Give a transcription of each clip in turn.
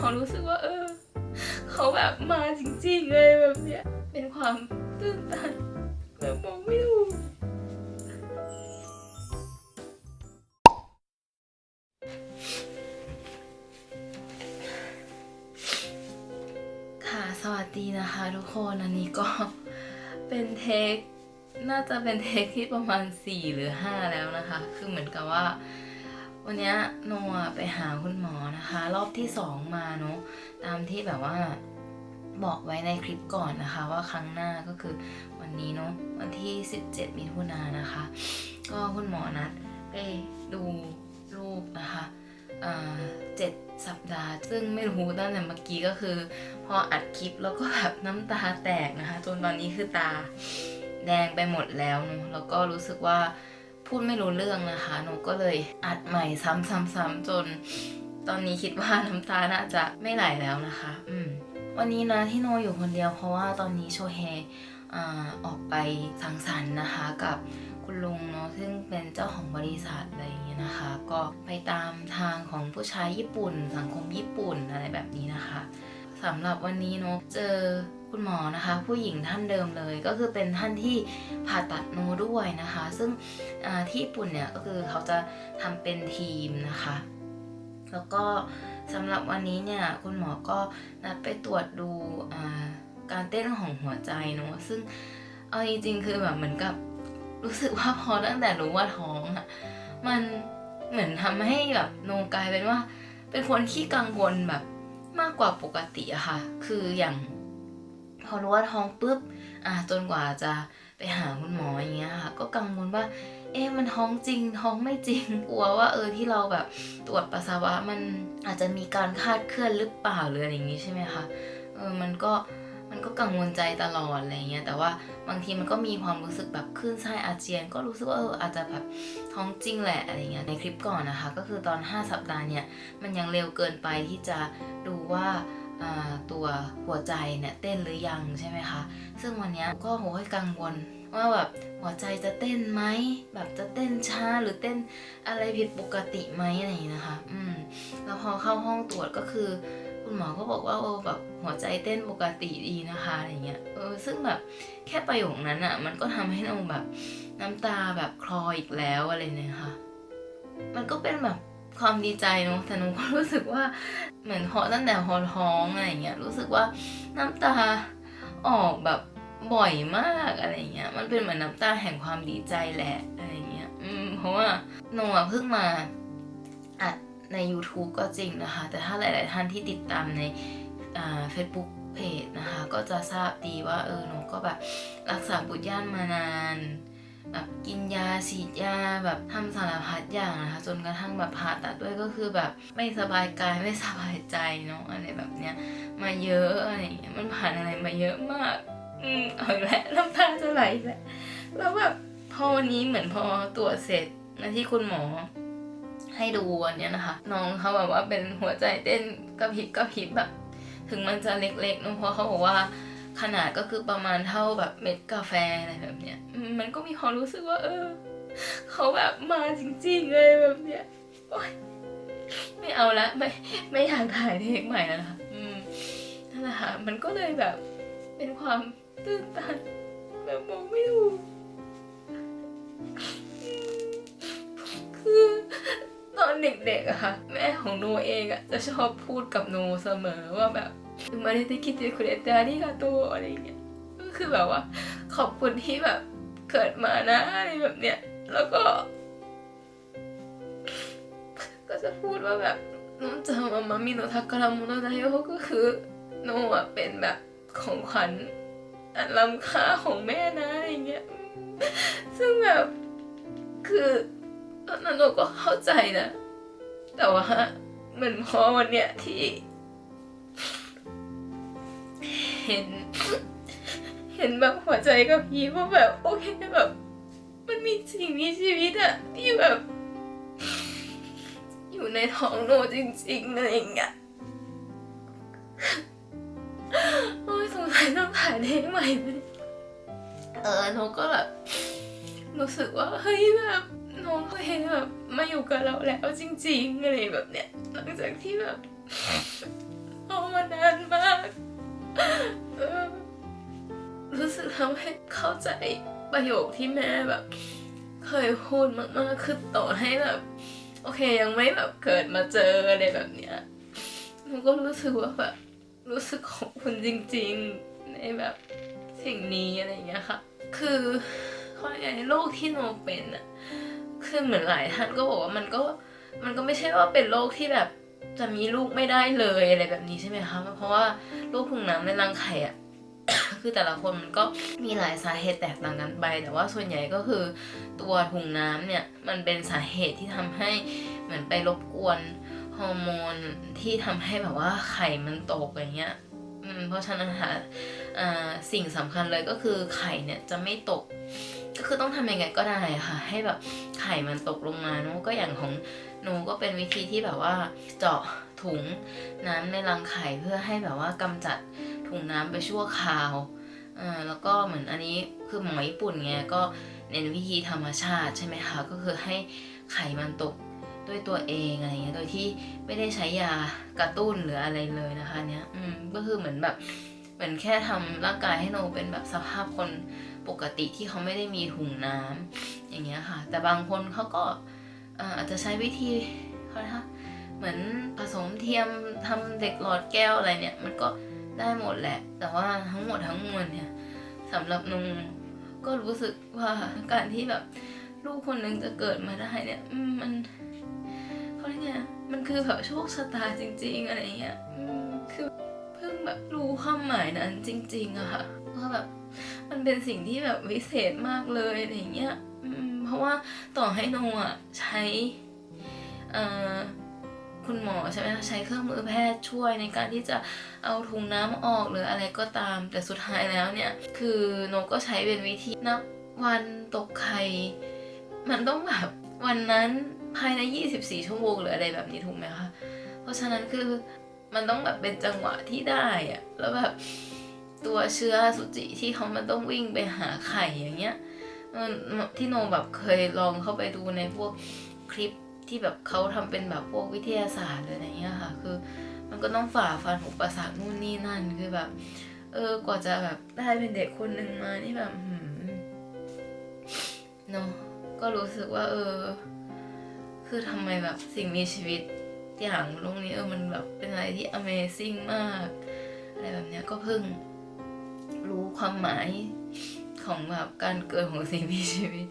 ความรู้สึกว่า เออ เขาแบบมาจริงๆเลยแบบเนี้ย เป็นความตื้นตันแบบมองไม่ถูกค่ะสวัสดีนะคะทุกคนอันนี้ก็เป็นเทค น่าจะเป็นเทคที่ประมาณ 4 หรือ 5 แล้วนะคะ คือเหมือนกับว่า วันนี้โนอะไปหาคุณหมอนะคะ รอบที่2มาเนาะตามที่แบบว่าบอกไว้ในคลิปก่อนนะคะ ว่าครั้งหน้าก็คือวันนี้เนาะวันที่ 17 มิถุนายนนะคะ ก็คุณหมอนัดไปดูลูกนะคะเจ็ดสัปดาห์ ซึ่งไม่รู้ตั้งแต่เมื่อกี้ก็คือ พออัดคลิปแล้วก็แบบน้ำตาแตกนะคะ จนตอนนี้คือตาแดงไปหมดแล้วเนอะแล้วก็รู้สึกว่า พูดไม่รู้เรื่องนะคะ หนูก็เลยอัดใหม่ซ้ำๆๆจน ตอนนี้คิดว่าน้ำตาน่าจะไม่ไหลแล้วนะคะ อืม วันนี้นะที่โนอยู่คนเดียวเพราะว่าตอนนี้โชเฮอออกไปสังสรรค์นะคะ กับคุณลุงเนาะซึ่งเป็นเจ้าของบริษัทอะไรอย่างเงี้ยนะคะ ก็ไปตามทางของผู้ชายญี่ปุ่น สังคมญี่ปุ่นอะไรแบบนี้นะคะสำหรับวันนี้เนาะเจอ คุณหมอนะคะ ผู้หญิงท่านเดิมเลยก็คือเป็นท่านที่ผ่าตัดโนด้วยนะคะ ซึ่งที่ญี่ปุ่นเนี่ยก็คือเขาจะทำเป็นทีมนะคะ แล้วก็สำหรับวันนี้เนี่ยคุณหมอก็นัดไปตรวจดูการเต้นของหัวใจเนอะซึ่งเอาจริงๆคือแบบเหมือนกับรู้สึกว่าพอตั้งแต่รู้ว่าท้องอะมันเหมือนทำให้แบบโนกลายเป็นว่า เป็นคนที่กังวลแบบมากกว่าปกติอะค่ะ คืออย่าง พอรู้ว่าท้องปุ๊บอะจนกว่าจะไปหาคุณหมออย่างเงี้ยค่ะ ก็กังวลว่า เอ๊ะมันท้องจริง ท้องไม่จริงกลัวว่า เออที่เราแบบตรวจปัสสาวะมันอาจจะมีการคาดเคลื่อนหรือเปล่าหรืออะไรอย่างงี้ใช่ไหมคะเออมันก็มันก็กังวลใจตลอดอะไรเงี้ยแต่ว่าบางทีมันก็มีความรู้สึกแบบคลื่นไส้อาเจียน ก็รู้สึกว่าเอออาจจะแบบท้องจริงแหละอะไรเงี้ยในคลิปก่อนนะคะ ก็คือตอน 5 สัปดาห์เนี่ยมันยังเร็วเกินไปที่จะดูว่า ตัวหัวใจเนี่ยเต้นหรือยังใช่ไหมคะ ซึ่งวันเนี้ยก็โหยกังวลว่าแบบหัวใจจะเต้นไหมแบบจะเต้นช้าหรือเต้นอะไรผิดปกติไหมอะไรอย่างนี้นะคะ อืมแล้วพอเข้าห้องตรวจก็คือ คุณหมอก็บอกว่าโอ้แบบหัวใจเต้นปกติดีนะคะอะไรเงี้ยเออซึ่งแบบแค่ประโยคนั้นอะ่ะ มันก็ทำให้เราแบบน้ำตาแบบคลออีกแล้วอะไรเนี่ยค่ะ มันก็เป็นแบบ ความดีใจเนาะแต่หนูก็รู้สึกว่าเหมือนพอตั้งแต่พอท้องอะไรเงี้ยรู้สึกว่าน้ำตาออกแบบบ่อยมากอะไรเงี้ย มันเป็นเหมือนน้ำตาแห่งความดีใจแหละอะไรเงี้ย อืม เพราะว่าหนูเพิ่งมาอัดใน YouTube ก็จริงนะคะ แต่ถ้าหลาย ๆ ท่านที่ติดตามในอ่า Facebook เพจนะคะ ก็จะทราบดีว่าเออหนูก็แบบรักษาบุตรย่านมานาน แบบกินยาฉีดยาแบบทำสารพัดอย่างนะคะจนกระทั่งแบบผ่าตัดด้วยก็คือแบบไม่สบายกายไม่สบายใจเนาะอะไรแบบเนี้ยมาเยอะอะไรอย่างเงี้ยมันผ่านอะไรมาเยอะมาก อืมเอาอีกแล้วน้ำตาจะไหลแล้วแล้วแบบพอวันนี้เหมือนพอตรวจเสร็จนะที่คุณหมอให้ดูวันเนี้ยนะคะ น้องเขาแบบว่าเป็นหัวใจเต้นกระพริบกระพริบแบบถึงมันจะเล็กๆเนอะเพราะเขาบอกว่า ขนาดก็คือประมาณเท่าแบบเม็ดกาแฟอะไรแบบเนี้ย มันก็มีความรู้สึกว่า เออ เขาแบบมาจริงๆเลยแบบเนี้ยโอ๊ยไม่เอาละไม่ไม่อยากถ่ายเทคใหม่แล้วนะคะอืมนั่นแหละค่ะมันก็เลยแบบเป็นความตื้นตันแบบมองไม่ถูกคือตอนเด็กๆอะค่ะ แม่ของโนเองอะจะชอบพูดกับโนเสมอว่าแบบ มาเรติคิเตคุเรตาริกาโตอะไรเงี้ยก็คือแบบว่า ขอบคุณที่แบบเกิดมานะอะไรแบบเนี้ยแล้วก็ ก็จะพูดว่าแบบโนจะมามามิโนทาการามุโนไดโยก็คือโนอะเป็นแบบของขวัญอันล้ำค่าของแม่นะอะไรอย่างเงี้ยซึ่งแบบคือตอนนั้นโนก็เข้าใจนะ แต่ว่าเหมือนพอวันเนี้ยที่ เห็น เห็นแบบหัวใจกับพีว่าแบบโอเคแบบ มันมีสิ่งมีชีวิตอะที่แบบ อยู่ในท้องโนจริงๆอะไรอย่างเงี้ยโอ้ยสงสัยต้องถ่ายเทคใหม่ไปเออโนก็แบบรู้สึกว่าเฮ้ยแบบน้องเขาเองแบบมาอยู่กับเราแล้วจริงๆอะไรแบบเนี้ยหลังจากที่แบบเขามานานมากเออ รู้สึกทำให้เข้าใจประโยคที่แม่แบบ เคยพูดมากๆคือต่อให้แบบ โอเคยังไม่แบบเกิดมาเจออะไรแบบเนี้ยหนูก็รู้สึกว่าแบบรู้สึกขอบคุณจริง ๆ ในแบบสิ่งนี้อะไรอย่างเงี้ยค่ะ คือขาเรียกไงโรคที่หนูเป็นอะคือเหมือนหลายท่านก็บอกว่ามันก็มันก็ไม่ใช่ว่าเป็นโรคที่แบบ จะมีลูกไม่ได้เลยอะไรแบบนี้ใช่ไหมคะ เพราะว่าโรคถุงน้ำในรังไข่อะคือแต่ละคนมันก็มีหลายสาเหตุแตกต่างกันไป แต่ว่าส่วนใหญ่ก็คือตัวถุงน้ำเนี่ยมันเป็นสาเหตุที่ทำให้เหมือนไปรบกวนฮอร์โมนที่ทำให้แบบว่าไข่มันตกอย่างเงี้ยเพราะฉะนั้นค่ะสิ่งสำคัญเลยก็คือไข่เนี่ยจะไม่ตก ก็คือต้องทำยังไงก็ได้ค่ะ ให้แบบไข่มันตกลงมาเนอะก็อย่างของ นูก็เป็นวิธีที่แบบว่าเจาะถุงน้ำในรังไข่เพื่อให้แบบว่ากำจัดถุงน้ำไปชั่วคราวอ่าแล้วก็เหมือนอันนี้คือหมอญี่ปุ่นไงก็เน้นวิธีธรรมชาติใช่ไหมคะก็คือให้ไข่มันตกด้วยตัวเองอะไรเงี้ยโดยที่ไม่ได้ใช้ยากระตุ้นหรืออะไรเลยนะคะเนี้ยอืมก็คือเหมือนแบบเหมือนแค่ทำร่างกายให้โนเป็นแบบสภาพคนปกติที่เขาไม่ได้มีถุงน้ำอย่างเงี้ยค่ะ แต่บางคนเขาก็ อาจจะใช้วิธีเขาเรียกเหมือนผสมเทียมทำเด็กหลอดแก้วอะไรเนี่ย มันก็ได้หมดแหละ แต่ว่าทั้งหมดทั้งมวลเนี่ยสำหรับนุงก็รู้สึกว่าการที่แบบลูกคนหนึ่งจะเกิดมาได้เนี่ยมันเขาเรียกไงมันคือแบบโชคชะตาจริง ๆ อะไรเงี้ยคือเพิ่งแบบรู้ความหมายนั้นจริง ๆอะค่ะว่าแบบมันเป็นสิ่งที่แบบวิเศษมากเลยอะไรเงี้ย เพราะว่าต่อให้โนอะใช้คุณหมอใช่ไหมใช้เครื่องมือแพทย์ช่วยในการที่จะเอาถุงน้ำออกหรืออะไรก็ตาม แต่สุดท้ายแล้วเนี่ย คือโนก็ใช้เป็นวิธีนับวันตกไข่มันต้องแบบวันนั้นภายใน 24 ชั่วโมงหรืออะไรแบบนี้ถูกไหมคะ เพราะฉะนั้นคือมันต้องแบบเป็นจังหวะที่ได้อะแล้วแบบตัวเชื้อสุจิที่เขามันต้องวิ่งไปหาไข่อย่างเงี้ย ที่โนแบบเคยลองเข้าไปดูในพวกคลิปที่แบบเขาทำเป็นแบบพวกวิทยาศาสตร์หรืออะไรเงี้ยค่ะ คือ มันก็ต้องฝ่าฟันอุปสรรคนู่นนี่นั่นคือแบบ เออกว่าจะแบบได้เป็นเด็กคนหนึ่งมานี่แบบเนาะก็รู้สึกว่า เออ คือทำไมแบบสิ่งมีชีวิตอย่างโลกนี้เออมันแบบเป็นอะไรที่ Amazing มาก อะไรแบบเนี้ยก็เพิ่งรู้ความหมาย ของแบบการเกิดของสิ่งมีชีวิต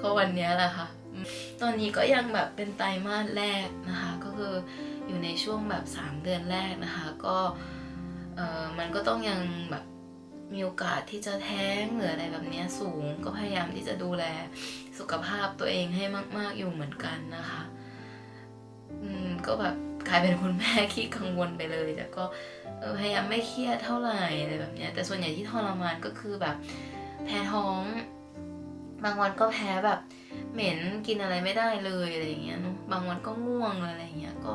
ก็วันนี้แหละค่ะ ตอนนี้ก็ยังแบบเป็นไตรมาสแรกนะคะ ก็คืออยู่ในช่วงแบบ 3 เดือนแรกนะคะ ก็เออมันก็ต้องยังแบบมีโอกาสที่จะแท้งหรืออะไรแบบนี้สูง ก็พยายามที่จะดูแลสุขภาพตัวเองให้มาก ๆอยู่เหมือนกันนะคะ อืมก็แบบกลายเป็นคุณแม่ขี้กังวลไปเลย แต่ก็พยายามไม่เครียดเท่าไหร่อะไรแบบนี้แต่ส่วนใหญ่ที่ทรมานก็คือแบบ พ้ท้อง บางวันก็แพ้แบบเหม็นกินอะไรไม่ได้เลยอะไรอย่างเงี้ยเนาะบางวันก็ง่วงอะไรอย่างเงี้ยก็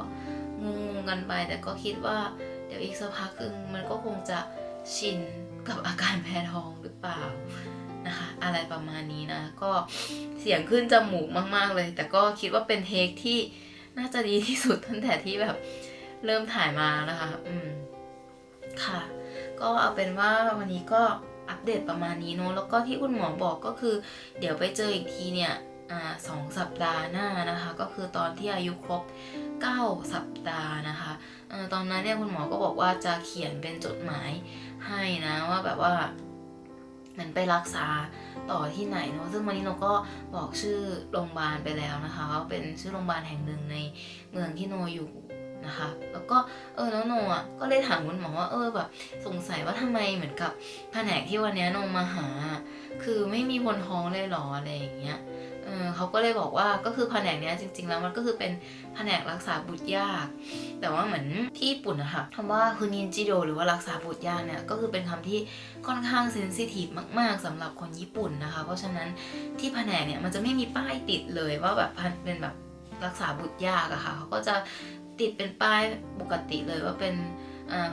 งงๆกันไป แต่ก็คิดว่าเดี๋ยวอีกสักพักนึงมันก็คงจะชินกับอาการแพ้ท้องหรือเปล่านะคะอะไรประมาณนี้นะ ก็เสียงขึ้นจมูกมาก ๆเลย แต่ก็คิดว่าเป็นเทคที่น่าจะดีที่สุดตั้งแต่ที่แบบเริ่มถ่ายมานะคะ อืม ค่ะ ก็เอาเป็นว่าวันนี้ก็ อัปเดตประมาณนี้เนอะแล้วก็ที่คุณหมอบอกก็คือ เดี๋ยวไปเจออีกทีเนี่ยอสองสัปดาห์หน้านะคะ ก็คือตอนที่อายุครบ 9 สัปดาห์นะคะอตอนนั้นเนี่ยคุณหมอก็บอกว่าจะเขียนเป็นจดหมายให้นะว่าแบบว่าเหมันไปรักษาต่อที่ไหนเนอะซึ่งวันนี้เราก็บอกชื่อโรงพยาบาลไปแล้วนะคะว่าเป็นชื่อโรงพยาบาลแห่งหนึ่งในเมืองที่โนอยู่ นะคะ แล้วก็เออแล้วโนอะก็เลยถามคุณหมอว่าเออแบบสงสัยว่าทำไมเหมือนกับแผนกที่วันนี้โนมาหา คือไม่มีคนท้องเลยหรออะไรอย่างเงี้ยเออเขาก็เลยบอกว่าก็คือแผนกเนี้ยจริง ๆ แล้วมันก็คือเป็นแผนกรักษาบุตรยาก แต่ว่าเหมือนที่ญี่ปุ่นนะคะคำว่าคือนินจิโดหรือว่ารักษาบุตรยากเนี่ยก็คือเป็นคำที่ค่อนข้างเซนซิทีฟมาก ๆสำหรับคนญี่ปุ่นนะคะ เพราะฉะนั้นที่แผนกเนี่ยมันจะไม่มีป้ายติดเลยว่าแบบเป็นแบบรักษาบุตรยากอะค่ะเขาก็จะ ติดเป็นป้ายปกติเลยว่าเป็น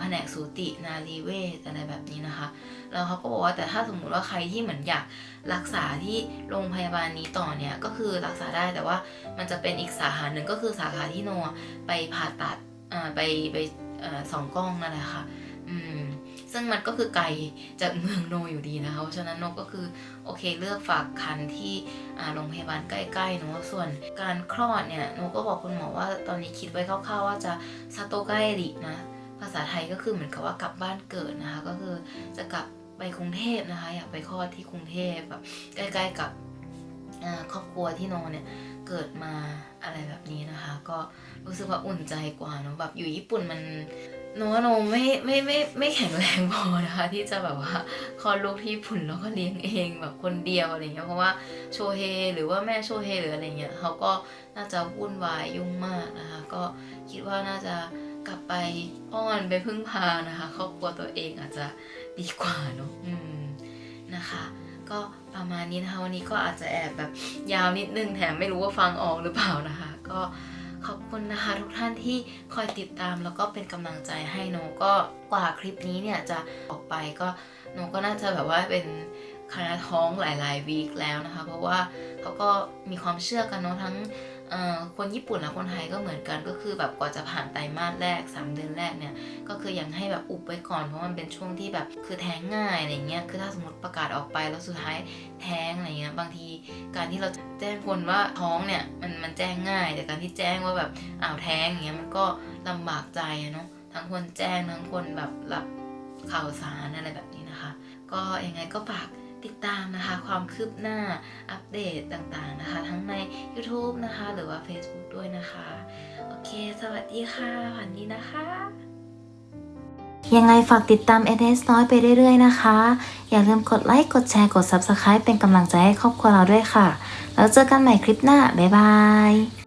แผนกสูตินารีเวชอะไรแบบนี้นะคะ แล้วเขาก็บอกว่าแต่ถ้าสมมุติว่าใครที่เหมือนอยากรักษาที่โรงพยาบาลนี้ต่อเนี่ยก็คือรักษาได้แต่ว่ามันจะเป็นอีกสาขาหนึ่งก็คือสาขาที่โนไปผ่าตัดไปไปสองกล้องนั่นแหละค่ะ อืม ซึ่งมันก็คือไกลจากเมืองโนอยู่ดีนะคะ เพราะฉะนั้นโนก็คือโอเคเลือกฝากคันที่โรงพยาบาลใกล้ๆเนอะส่วนการคลอดเนี่ยโนก็บอกคุณหมอว่าตอนนี้คิดไว้คร่าวๆว่าจะซาโตไกรินะภาษาไทยก็คือเหมือนกับว่ากลับบ้านเกิดนะคะ ก็คือจะกลับไปกรุงเทพนะคะ อยากไปคลอดที่กรุงเทพแบบใกล้ ๆ กับครอบครัวที่โนเนี่ย เกิดมาอะไรแบบนี้นะคะ ก็รู้สึกว่าอุ่นใจกว่าเนอะแบบอยู่ญี่ปุ่นมันโนโนไม่ไม่ไม่ไม่แข็งแรงพอนะคะ ที่จะแบบว่าคลอดลูกที่ญี่ปุ่นแล้วก็เลี้ยงเองแบบคนเดียวอะไรเงี้ยเพราะว่าโชเฮหรือว่าแม่โชเฮหรืออะไรเงี้ยเขาก็น่าจะวุ่นวายยุ่งมากนะคะ ก็คิดว่าน่าจะกลับไปอ้อนไปพึ่งพานะคะครอบครัวตัวเองอาจจะดีกว่าเนอะอืมนะคะ ก็ประมาณนี้นะคะวันนี้ก็อาจจะแอบแบบยาวนิดนึงแถมไม่รู้ว่าฟังออกหรือเปล่านะคะ ก็ขอบคุณนะคะทุกท่านที่คอยติดตามแล้วก็เป็นกำลังใจให้โนก็กว่าคลิปนี้เนี่ยจะออกไปก็โนก็น่าจะแบบว่าเป็นคณะท้องหลายๆวีคแล้วนะคะ เพราะว่าเขาก็มีความเชื่อกันเนาะทั้ง คนญี่ปุ่นและคนไทยก็เหมือนกันก็คือแบบกว่าจะผ่านไตรมาสแรก 3 เดือนแรกเนี่ยก็คือยังให้แบบอุบไว้ก่อนเพราะมันเป็นช่วงที่แบบคือแท้งง่ายอะไรเงี้ยคือถ้าสมมติประกาศออกไปแล้วสุดท้ายแท้งอะไรเงี้ยบางทีการที่เราแจ้งคนว่าท้องเนี่ยมันมันแจ้งง่าย แต่การที่แจ้งว่าแบบอ้าวแท้งอย่างเงี้ยมันก็ลำบากใจอะเนาะทั้งคนแจ้งทั้งคนแบบรับข่าวสารอะไรแบบนี้นะคะ ก็ยังไงก็ฝาก ติดตามนะคะความคืบหน้าอัปเดตต่างๆนะคะ ทั้งใน YouTube นะคะ หรือว่า Facebook ด้วยนะคะ โอเค สวัสดีค่ะฝันดีนะคะ ยังไงฝากติดตาม NS น้อยไปเรื่อยๆนะคะ อย่าลืมกดไลค์ กดแชร์ กด Subscribe เป็นกำลังใจให้ครอบครัวเราด้วยค่ะ แล้วเจอกันใหม่คลิปหน้า บ๊ายบาย